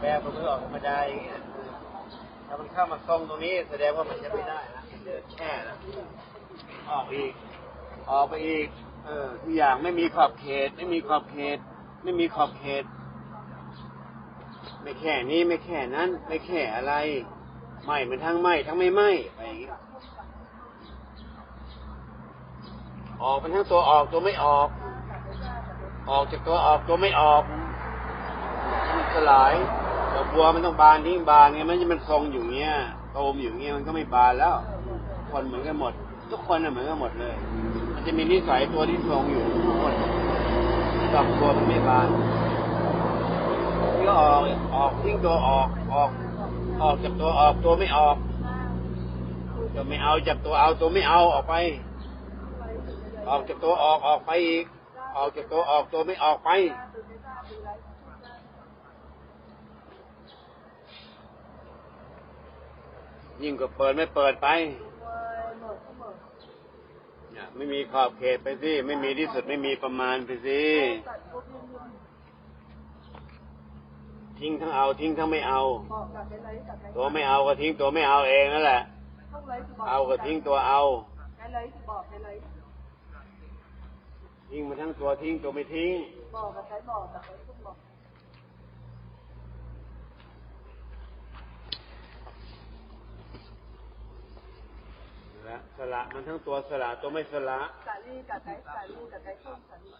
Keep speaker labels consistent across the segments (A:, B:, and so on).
A: แบบมันออกธรรมดาอย่างเงี้ยถ้ามันเข้ามาทรงตรงนี้แสดงว่ามันจะไม่ได้นะเดินแช่นะออกอีก ออกไปอีก เออทุกอย่างไม่มีขอบเขต ไม่มีขอบเขต ไม่มีขอบเขต ไม่แค่นี้ไม่แค่นั้น ไม่แค่อะไรไม่มันทั้งไม่ทั้งไม่ไม่ไปอย่างเงี้ยออกเป็นทั้งตัวออกตัวไม่ออก ออกจากตัวออกตัวไม่ออก สลายดอกบัวมันต้องบานทิ้งบานไงมันจะมันทรงอยู่เงี้ยโตมอยู่เงี้ยมันก็ไม่บานแล้ว คนเหมือนกันหมด ทุกคนเหมือนกันหมดเลย มันจะมีนิสัยตัวที่ทรงอยู่ทุกคนดอกบัวมันไม่บานก็ออกออกทิ้งตัวออกออก ออกจากตัวออกตัวไม่ออกตัวไม่เอาจับตัวเอาตัวไม่เอาออกไป ออกจากตัวออกออกไปอีกออกจากตัวออกตัวไม่ออกไป ยิ่งกว่าเปิดไม่เปิดไปไม่มีขอบเขตไปสิ ไม่มีที่สุดไม่มีประมาณไปสิ ทิ้งทั้งเอาทิ้งทั้งไม่เอา ตัวไม่เอาก็ทิ้งตัวไม่เอาเองนั่นแหละ เอาก็ทิ้งตัวเอา ทิ้งมาทั้งตัวทิ้งตัวไม่ทิ้ง
B: bỏ và cái bỏ và cái không bỏ
A: และสละมันทั้งตัวสละตัวไม่สละ
B: xả ly cả cái xả ly cả cái không xả ly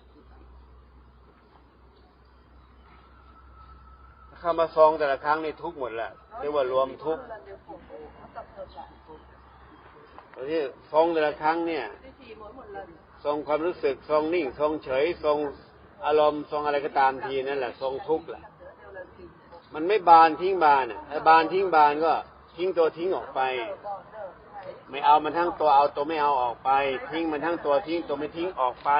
A: เข้ามาซองแต่ละครั้งนี่ทุกข์หมดแหละเรียกว่ารวมทุกข์
B: là đều khổ nó tập hợp lại
A: ตอนที่ซองแต่ละครั้งเนี่ย
B: duy trì mỗi một lần
A: ทรงความรู้สึกทรงนิ่งทรงเฉยทรงอารมณ์ทรงอะไรก็ตามทีนั่นแหละทรงทุกข์แหละ
B: đều là gì
A: มันไม่บานทิ้งบานอะถ้าบานทิ้งบานก็ทิ้งตัวทิ้งออกไป
B: bỏ nở này
A: ไม่เอามันทั้งตัวเอาตัวไม่เอาออกไป ทิ้งมันทั้งตัวทิ้งตัวไม่ทิ้งออกไป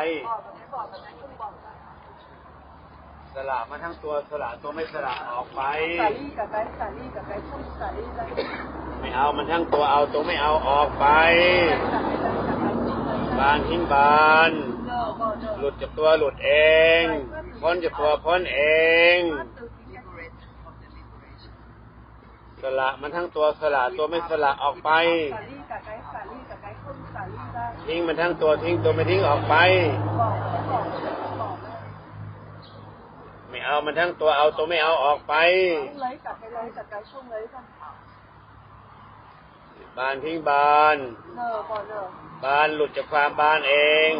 A: สละมันทั้งตัวสละตัวไม่สละออกไป ไม่เอามันทั้งตัวเอาตัวไม่เอาออกไป บานทิ้งบาน หลุดจากตัวหลุดเอง พ้นจากตัวพ้นเอง ส ละมันทั้งตัวสละตัวไม่สละออกไป ทิ้งมันทั้งตัวทิ้งตัวไม่ทิ้งออกไป ไม่เอามันทั้งตัวเอาตัวไม่เอาออกไปบานทิ้งบานบานหลุดจากความบานเอง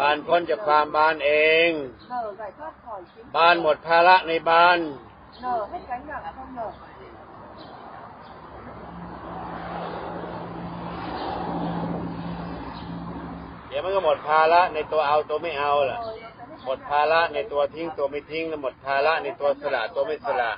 A: บานพ้นจากความบานเองบานหมดภาระในบาน
B: No, hết cánh nặng không nở
A: เดี๋ยวมันก็หมดภาระในตัวเอาตัวไม่เอาล่ะ หมดภาระในตัวทิ้งตัวไม่ทิ้งแล้วหมดภาระในตัวสละตัวไม่สละ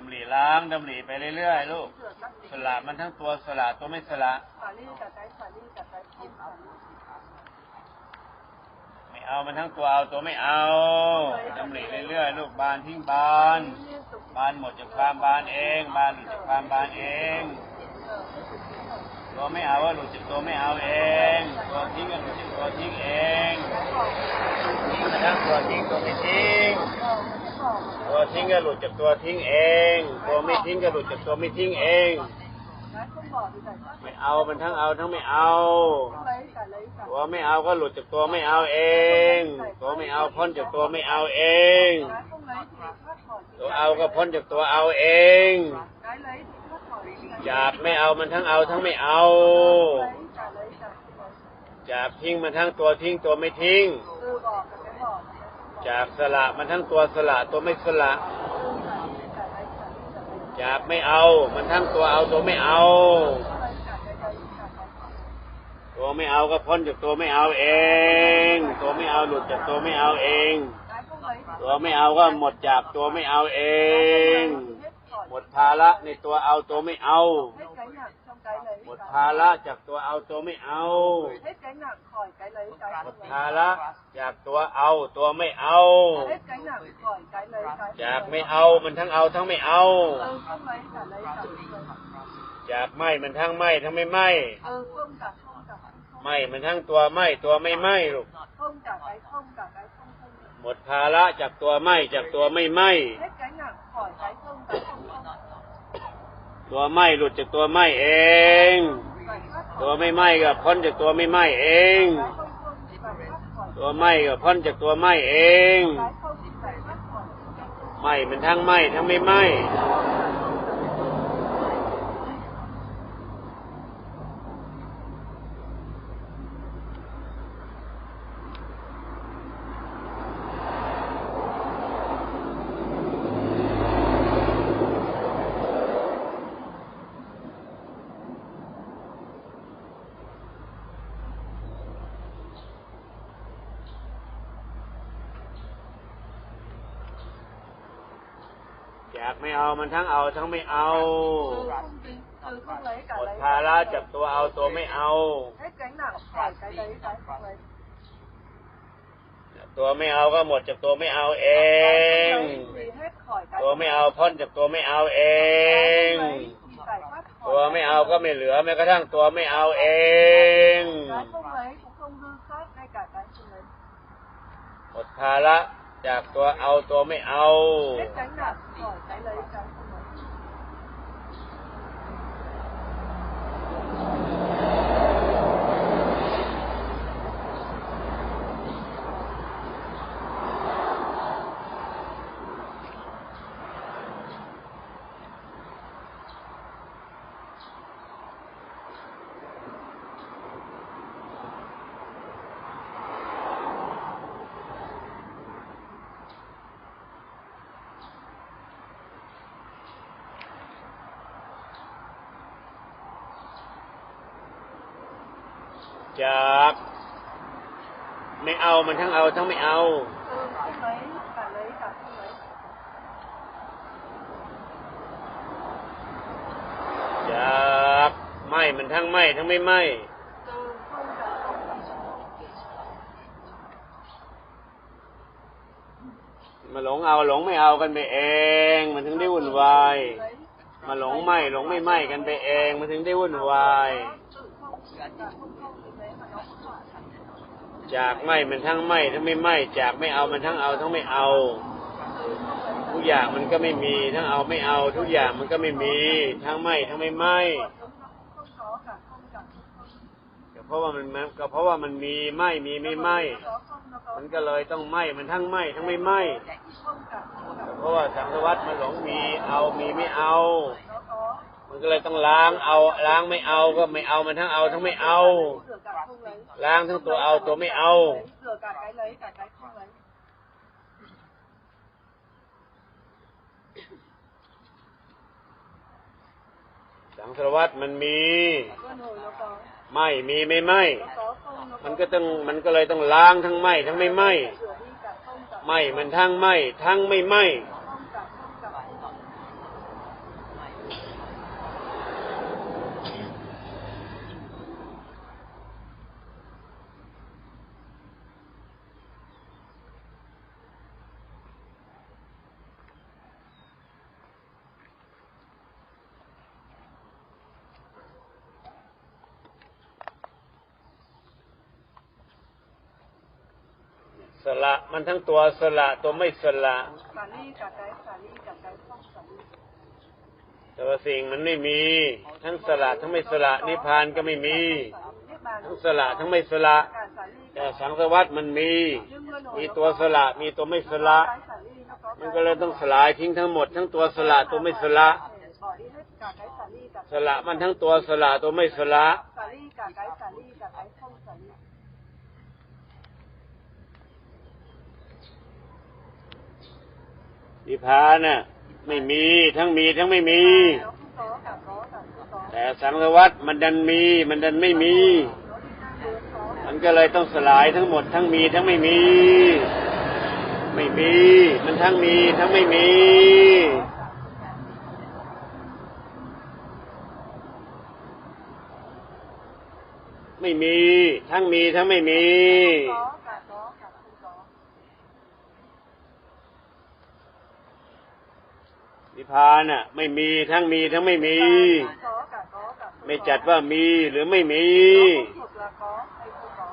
A: ดำริล้างดำริไปเรื่อยๆลูก สละมันทั้งตัวสละตัวไม่สละ ไม่เอามันทั้งตัวเอาตัวไม่เอาดำริเรื่อยๆลูกบานทิ้งบาน บานหมดจากความบานเอง บานหลุดจากความบานเอง ตัวไม่เอาว่าหลุดจากตัวไม่เอาเอง ตัวทิ้งก็หลุดจากตัวทิ้งเองทิ้งมาทั้งตัวทิ้งตัวไม่ทิ้ง ตัวทิ้งก็หลุดจากตัวทิ้งเอง ตัวไม่ทิ้งก็หลุดจากตัวไม่ทิ้งเองไม่เอามันทั้งเอาทั้งไม่เอาตัวไม่เอาก็หลุดจากตัวไม่เอาเอง ตัวไม่เอาพ้นจากตัวไม่เอาเอง ตัวเอาก็พ้นจากตัวเอาเองจากไม่เอามันทั้งเอาทั้งไม่เอาจากทิ้งมันทั้งตัวทิ้งตัวไม่ทิ้ง จากสละมันทั้งตัวสละตัวไม่สละจากไม่เอา มันทั้งตัวเอาตัวไม่เอา ตัวไม่เอาก็พ้นจากตัวไม่เอาเอง ตัวไม่เอาหลุดจากตัวไม่เอาเอง ตัวไม่เอาก็หมดจากตัวไม่เอาเอง หมดภาระในตัวเอาตัวไม่เอา
B: hết cái nặng trong cái lấy
A: หมดภาระจากตัวเอาตัวไม่เอา
B: hết cái nặng khỏi cái lấy cái
A: หมด
B: không
A: ภา
B: lấy
A: ระจากตัวเอาตัวไม่เอา
B: hết cái nặng khỏi cái lấy cái
A: จากไม่เอามันทั้งเอาทั้งไม่เอา
B: ừ không lấy cả lấy cả không lấy
A: จากไม่มันทั้งไม่ทั้งไม่ไม่
B: ừ không cả không cả không
A: ไม่มันทั้งตัวไม่ตัวไม่ไม่ลูก
B: không cả cái không cả cái không không
A: หมดภาระจากตัวไม่จากตัวไม่ไม่ ตัวไหมหลุดจากตัวไหมเอง ตัวไม่ไหม้ก็พ้นจากตัวไม่ไหมเอง ตัวไหม้ก็พ้นจากตัวไหมเองไหมมันทั้งไหมทั้งไม่ไหมากไม่เอามันทั้งเอาทั้งไม่เอาหมดภาระจับตัวเอาตัวไม่เอาตัวไม่เอาก็หมดจับตัวไม่เอาเอง ตัวไม่เอาพ่นจับตัวไม่เอาเอง ตัวไม่เอาก็ไม่เหลือแม้กระทั่งตัวไม่เอาเองหมดภาระ จากตัวเอาตัวไม่เอา จาก ไม่เอามันทั้งเอาทั้งไม่เอาจากไม่มันทั้งไม่ทั้งไม่ไม่มาหลงเอาหลงไม่เอากันไปเอง มันถึงได้วุ่นวายมาหลงไม่หลงไม่ไม่กันไปเอง มันถึงได้วุ่นวาย จากไม่มันทั้งไม่ทั้งไม่ไม่จากไม่เอามันทั้งเอาทั้งไม่เอา ทุกอย่างมันก็ไม่มีทั้งเอาไม่เอา ทุกอย่างมันก็ไม่มีทั้งไม่ทั้งไม่ไม่ก็เพราะว่ามันก็เพราะว่ามันมีไม่มีไม่ไม่มันก็เลยต้องไม่มันทั้งไม่ทั้งไม่ไม่เพราะว่าสังสวัตมันหลงมีเอามีไม่เอา มันก็เลยต้องล้างเอา ล้างไม่เอาก็ไม่เอามันทั้งเอาทั้งไม่เอา ล้างทั้งตัวเอาตัวไม่เอา สังสารวัตมันมี ไม่มีไม่ไม่ มันก็ต้องมันก็เลยต้องล้างทั้งไม่ทั้งไม่ไม่ ไม่มันทั้งไม่ทั้งไม่ไม่ มันทั้งตัวสละตัวไม่สละแต่ว่าสิ่งมันไม่มี ทั้งสละทั้งไม่สละนิพพานก็ไม่มี ทั้งสละทั้งไม่สละ แต่สังสารวัตมันมี มีตัวสละมีตัวไม่สละ มันก็เลยต้องสลายทิ้งทั้งหมด ทั้งตัวสละตัวไม่สละ สละมันทั้งตัวสละตัวไม่สละ นิพพานน่ะไม่มีทั้งมีทั้งไม่มี
B: nó không có cả có cả không có
A: แต่สังสารวัตมันดันมี มันดันไม่มี
B: nó đi ngang
A: มันก็เลยต้องสลายทั้งหมด ทั้งมีทั้งไม่มี ไม่มี มันทั้งมีทั้งไม่มีไม่มี ทั้งมีทั้งไม่มี พพานอะ ไม่มีทั้งมีทั้งไม่มี
B: có cả có cả không
A: ไม่
B: có.
A: จัดว่ามีหรือไม่มี
B: Nó không thuộc là có hay không có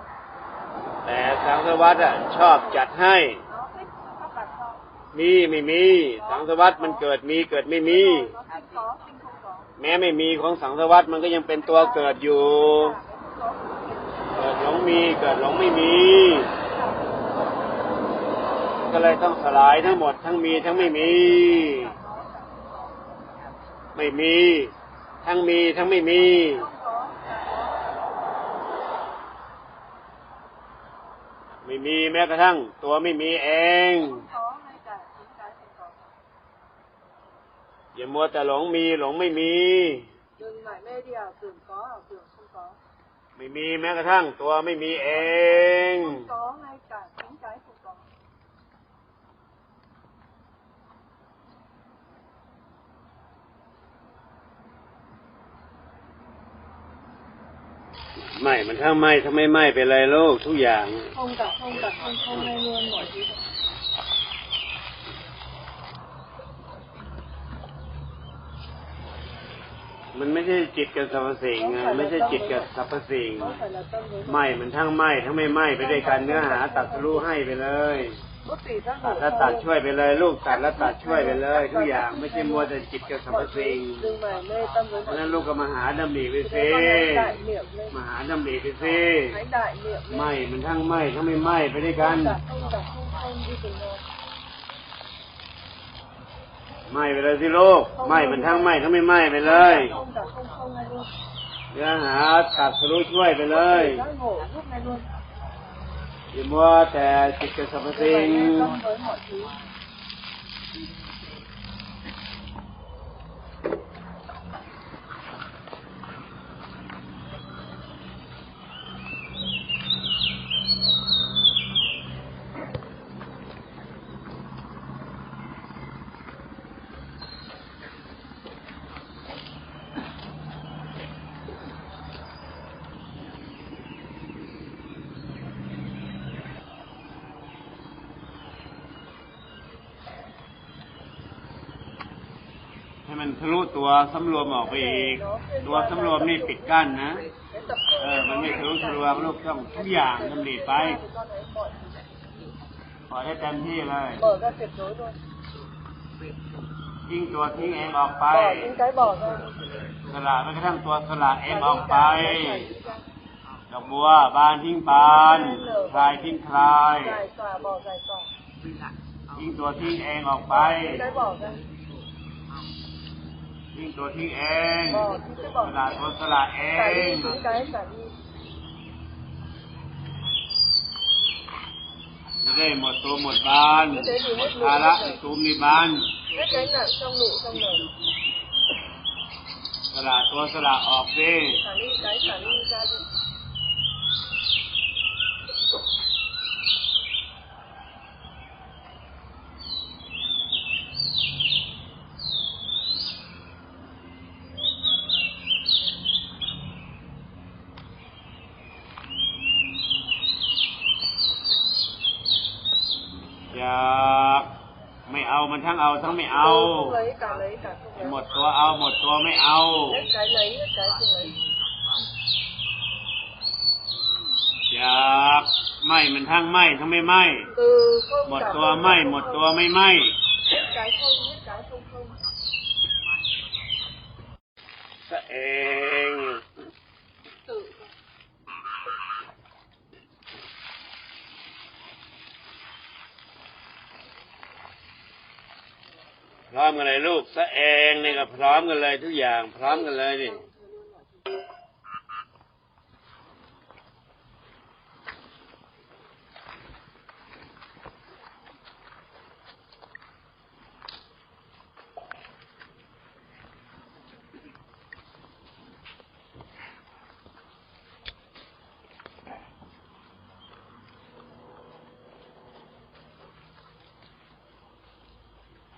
A: แต่สังสวัตอะชอบจัดให้
B: nó thích các bạn cho
A: มีไม่มี สังสวัตมันเกิดมีเกิดไม่มี
B: nó thích có nhưng không có
A: แม้ไม่มีของสังสวัตมันก็ยังเป็นตัวเกิดอยู่
B: Cả cái không có
A: เกิดหลงมีเกิดหลงไม่มีก็เลยต้องสลายทั้งหมดทั้งมีทั้งไม่มี ไม่มี ทั้งมีทั้งไม่มี ไม่มีแม้กระทั่ง ตัวไม่มีเองอย่ามัวแต่หลงมีหลงไม่มีไม่มีแม้กระทั่ง ตัวไม่มีเอง ไม่มันถ้าไม่ถ้าไม่ไม่เป็นไรโลกทุกอย่าง
B: không cả không cả không không hay luôn mọi thứ
A: มันไม่ใช่จิตกับสรรพสิ่งไงไม่ใช่จิตกับสรรพสิ่ง
B: có phải là tâm với
A: ไม่มันทั้งไม่ทั้งไม่ไม่ไปด้วยกันเนื้อหาตัดทะลุให้ไปเลย
B: bất kỳ giác
A: ตัด
B: ngộ
A: แล้วตัดช่วยไปเลย ลูกตัดแล้วตัดช่วยไปเลยทุกอย่างไม่ใช่มัวแต่จิตกับสรรพสิ่ง
B: đừng mải mê tâm với
A: เพราะ
B: mọi
A: ฉะนั้น
B: thứ
A: ลูกก็มาหาดำริไปสิ
B: Thế con hãy đại niệm lên
A: มาหาดำริไปสิ
B: hãy đại niệm lên
A: ไม่มันทั้งไม่ทั้งไม่ไม่ไปด้วยกัน
B: cả không cả không không đi cùng nhau
A: ไม่ไปเลยสิลูกไม่มันทั้งไม่ทั้งไม่ไม่ไปเลย
B: không cả không không hay luôn
A: เนื้อหาตัดทะลุช่วยไปเลย อย่ามัวแต่จิตกับสรรพสิ่ง ให้มันทะลุตัวสำรวมออกไปอีก ตัวสำรวมนี่ปิดกั้นนะ เออ มันไม่ทะลุทะลวงลูกต้องทุกอย่างดำริไป
B: thì con thấy mọi thứ
A: ปล่อยให้เต็มที่เลยทิ้งตัวทิ้งเองออกไปสละแม้กระทั่งตัวสละเองออกไป ดอกบัวบานทิ้งบานคลายทิ้งคลายทิ้งตัวทิ้งเองออกไป วิ่งตัวที่เองสละตัวสละเองจะได้หมดตัวหมดบ้านหมดภาระใน
B: ตัวมีบ้าน
A: สละตัวสละออกดิ
B: xả đi cái xả đi ra đi
A: อย่าไม่เอามันทั้งเอาทั้งไม่เอา
B: không lấy cả lấy cả không
A: หม
B: lấy
A: ดตัวเอา หมดตัวไม่เอา
B: hết cái lấy hết cái không lấy
A: อย่าไม่มันทั้งไม่ทั้งไม่ไม่
B: từ không
A: หมด
B: cả
A: ตัว
B: không
A: ไม่
B: cả
A: หมด
B: không
A: ตัว
B: không.
A: ไม่ไม่
B: hết cái không hết cái không không
A: ซะเอง พร้อมกันเลยลูกซะเองนี่ก็พร้อมกันเลยทุกอย่าง พร้อมกันเลยนี่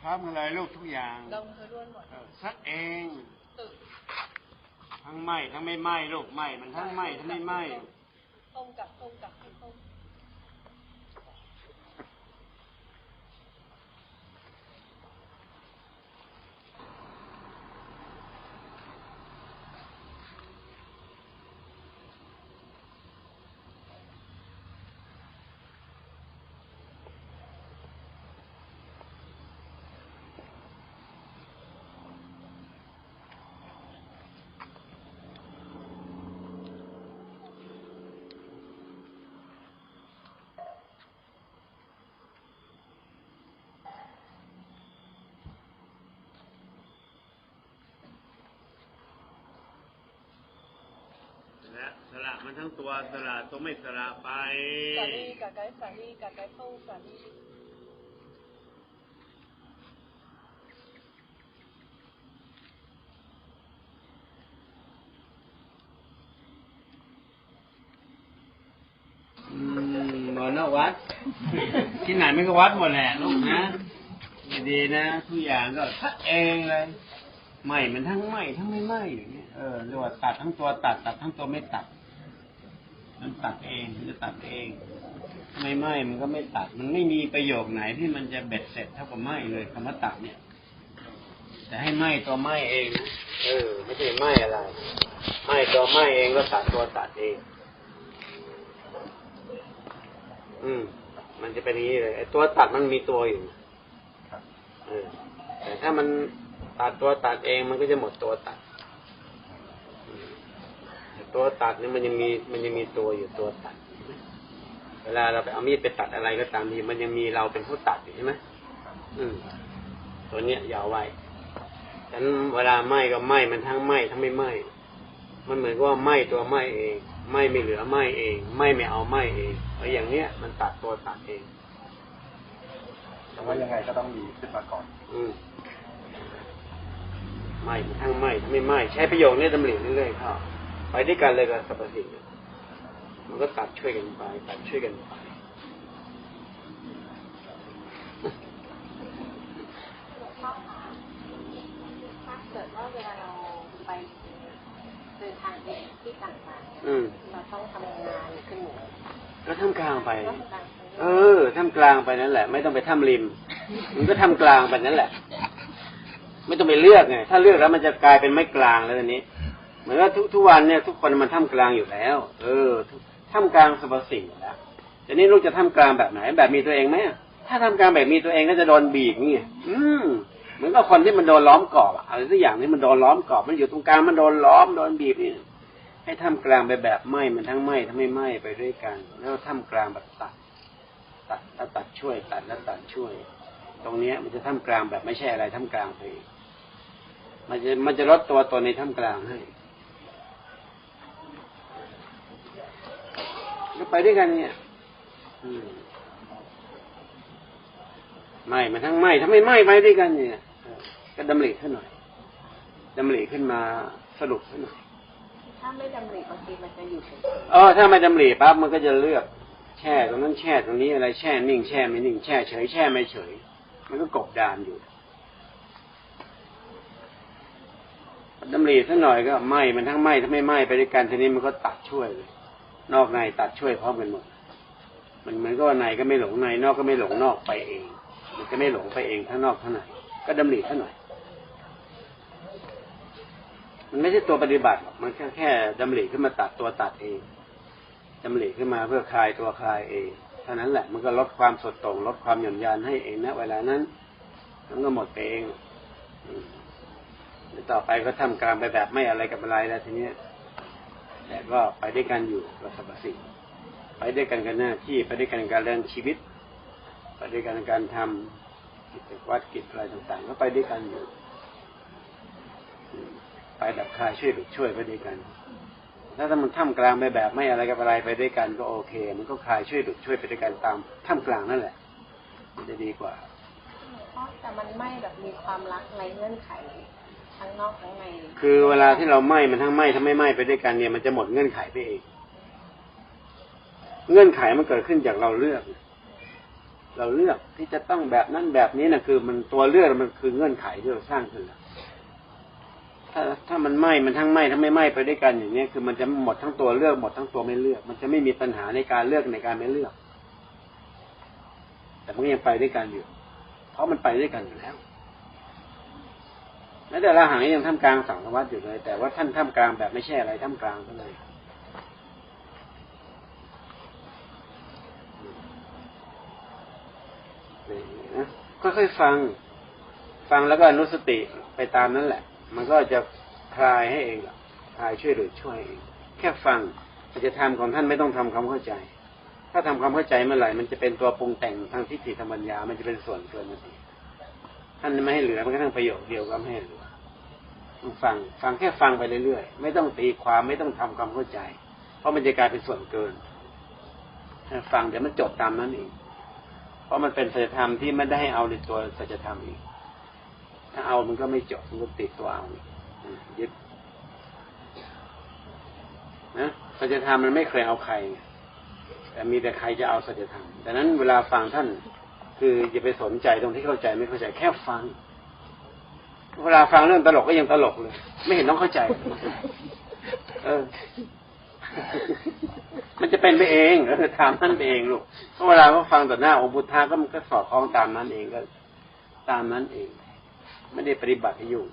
A: ร้อมกันเลยลูกทุกอย่าง
B: đồng thời luôn mọi
A: เออซักเอง
B: tự
A: ทั้งไหมทั้งไม่ไหมลูกไหมมันทั้งไหมทั้งไม่ไหม ละมันทั้งตัวสละตัวไม่สละไป
B: xả đi cả cái xả đi cả cái không xả đi
A: อืมหมอนอกวัด ที่ไหนไม่ก็วัดหมดแหละลูกนะดีนะทุกอย่างก็ทักเองเลยไหมมันทั้งไหมทั้งไม่ไหมอย่างเงี้ยเออเรียกว่าตัดทั้งตัวตัดตัดทั้งตัวไม่ตัด มันตัดเองมันจะตัดเอง ไม่ไหมมันก็ไม่ตัด มันไม่มีประโยคไหนที่มันจะเบ็ดเสร็จเท่ากับไหมเลยคำว่าตัดเนี่ย แต่ให้ไหมตัวไหมเองนะเออ ไม่ใช่ไหมอะไรไหมตัวไหมเองก็ตัดตัวตัดเอง อืม มันจะเป็นอย่างนี้เลยไอ้ตัวตัดมันมีตัวอยู่เออแต่ถ้ามันตัดตัวตัดเองมันก็จะหมดตัวตัดอืมแต่ตัวตัดนี่มันยังมีมันยังมีตัวอยู่ตัวตัด เวลาเราไปเอามีดไปตัดอะไรก็ตามทีมันยังมีเราเป็นผู้ตัดอยู่ใช่ไหมอืมตัวเนี้ยอย่าเอาไว้ฉะนั้นเวลาไหม้ก็ไหม้มันทั้งไหม้ทั้งไม่ไหม้มันเหมือนกับว่าไหม้ตัวไหม้เองไหม้ไม่เหลือไหม้เองไหม้ไม่เอาไหม้เองไอ้อย่างเนี้ยมันตัดตัวตัดเอง
C: แต่ว่ายังไงก็ต้องมีขึ้นมาก่อน
A: อืมไหม้ทั้งไหม้ทั้งไม่ไหม้ใช้ประโยคนี้ดำริเรื่อยๆเข้า ไปด้วยกันเลยกับสรรพสิ่งมันก็ตัดช่วยกันไปตัดช่วยกันไป
D: ถ้าเกิดว่าเวลาเราไปเดินทางไปที่ต่าง
A: อืม
D: ๆเราต้องทำงานขึ้นหมู่
A: ก็ทำกลางไป
D: ก็ทำการ
A: เออทำกลางไปนั่นแหละ ไม่ต้องไปทำริม มันก็ทำกลางไปนั่นแหละ ไม่ต้องไปเลือกไง ถ้าเลือกแล้วมันจะกลายเป็นไม่กลางแล้วทีนี้เห มือนว่าทุกทุกวันเนี่ย ทุกคนมันทำกลางอยู่แล้ว เออทำกลางสรรพสิ่งแล้วทีนี้ลูกจะทำกลางแบบไหน แบบมีตัวเองไหมถ้าทำกลางแบบมีตัวเองก็จะโดนบีบนี่อืมเหมือนกับคนที่มันโดนล้อมกรอบอะไรสักอย่างที่มันโดนล้อมกรอบมันอยู่ตรงกลางมันโดนล้อมโดนบีบนี่ให้ทำกลางไปแบบไหมมันทั้งไหมทั้งไม่ไหมไปด้วยกัน แล้วทำกลางแบบตัด ตัดแล้วตัดช่วย ตัดแล้วตัดช่วย ตรงเนี้ย มันจะทำกลางแบบไม่ใช่อะไรทำกลางไปมันจะมันจะลดตัวตนในทำกลางให้ ไปด้วยกันเนี่ยอืมไม่มันทั้งไม่ถ้าไม่ไหม้ไปด้วยกันเนี่ยเออก็ดำริขึ้นหน่อยดำริขึ้นมาสรุปขึ้นหน่อย
D: ถ้าไม่ดำริบางทีมันจะอยู่เฉย
A: เออถ้าไม่ดำริปั๊บมันก็จะเลือก แช่ตรงนั้นแช่ตรงนี้อะไรแช่นิ่งแช่ไม่นิ่งแช่เฉยแช่ไม่เฉย มันก็กบดานอยู่ดำริสักหน่อยก็ไหม้มันทั้งไหม้ถ้าไม่ไหม้ไปด้วยกันทีนี้มันก็ตัดช่วยเลย นอกในตัดช่วยพร้อมกันหมด มันเหมือนก็ว่าในก็ไม่หลงใน นอกก็ไม่หลงนอกไปเอง มันจะไม่หลงไปเองทั้งนอกทั้งในก็ดำริสักหน่อยมันไม่ใช่ตัวปฏิบัติหรอกมันแค่แค่ดำริขึ้นมาตัดตัวตัดเองดำริขึ้นมาเพื่อคลายตัวคลายเองเท่านั้นแหละ มันก็ลดความสดตรงลดความหย่อนยานให้เองนะเวลานั้นมันก็หมดไปเองต่อไปก็ทำการไปแบบไม่อะไรกับอะไรแล้วทีเนี้ย แต่ก็ไปด้วยกันอยู่กับสรรพสิ่งไปด้วยกันกับหน้าที่ไปด้วยกันการเรียนชีวิต ไปด้วยกันการทำกิจวัตรกิจอะไรต่างๆ ก็ไปด้วยกันอยู่ ไปแบบคลายช่วยหรือช่วยไปด้วยกัน ถ้าถ้ามันท่ามกลางไปแบบไม่อะไรกับอะไรไปด้วยกันก็โอเค มันก็คลายช่วยหรือช่วยไปด้วยกันตามท่ามกลางนั่นแหละจะดีกว่า
D: เพราะแต่มันไม่แบบมีความรักในเงื่อนไข ทั้งนอกทั้งใน
A: คือเวลาที่เราไหม้มันทั้งไหม้ทั้งไม่ไหม้ไปด้วยกันเนี่ยมันจะหมดเงื่อนไขไปเอง เงื่อนไขมันเกิดขึ้นจากเราเลือก เราเลือกที่จะต้องแบบนั้นแบบนี้นะคือมันตัวเลือกมันคือเงื่อนไขที่เราสร้างขึ้นถ้าถ้ามันไหม้มันทั้งไหม้ทั้งไม่ไหม้ไปด้วยกันอย่างนี้ยคือมันจะหมดทั้งตัวเลือกหมดทั้งตัวไม่เลือก มันจะไม่มีปัญหาในการเลือกในการไม่เลือก แต่มันก็ยังไปด้วยกันอยู่ เพราะมันไปด้วยกันอยู่แล้ว แม้แต่ละหังยังท่ามกลางสังสวัตอยู่เลย แต่ว่าท่านท่ามกลางแบบไม่ใช่อะไรท่ามกลางก็เลยค่อยๆฟัง ฟังแล้วก็นุสติไปตามนั้นแหละ มันก็จะคลายให้เองล่ะคลายช่วยหรือช่วยเองแค่ฟังสัจธรรมของท่านไม่ต้องทำความเข้าใจ ถ้าทำความเข้าใจเมื่อไหร่ มันจะเป็นตัวปรุงแต่งทางทิฏฐิธรรมัญญา มันจะเป็นส่วนเกินนาที ท่านไม่ให้เหลือมันก็ทั้งประโยชน์เดียวก็ไม่ให้เหลือฟังฟังแค่ฟังไปเรื่อยๆไม่ต้องตีความไม่ต้องทำความเข้าใจ เพราะมันจะกลายเป็นส่วนเกินฟังเดี๋ยวมันจบตามนั้นเองเพราะมันเป็นสัจธรรมที่ไม่ได้ให้เอาในตัวสัจธรรมอีกถ้าเอามันก็ไม่จบมันก็ติดตัวเอาอีกอืมยึดนะสัจธรรมมันไม่เคยเอาใครแต่มีแต่ใครจะเอาสัจธรรมดังนั้นเวลาฟังท่าน คืออย่าไปสนใจตรงที่เข้าใจไม่เข้าใจแค่ฟัง เวลาฟังเรื่องตลกก็ยังตลกเลย ไม่เห็นต้องเข้าใจ เออ มันจะเป็นไปเองเออถามท่านเองลูกเพราะเวลาเขาฟังต่อหน้าองค์พุทธาก็มันก็สอดคล้องตามนั้นเองก็ ตามนั้นเอง ไม่ได้ปฏิบัติให้ยุ่ง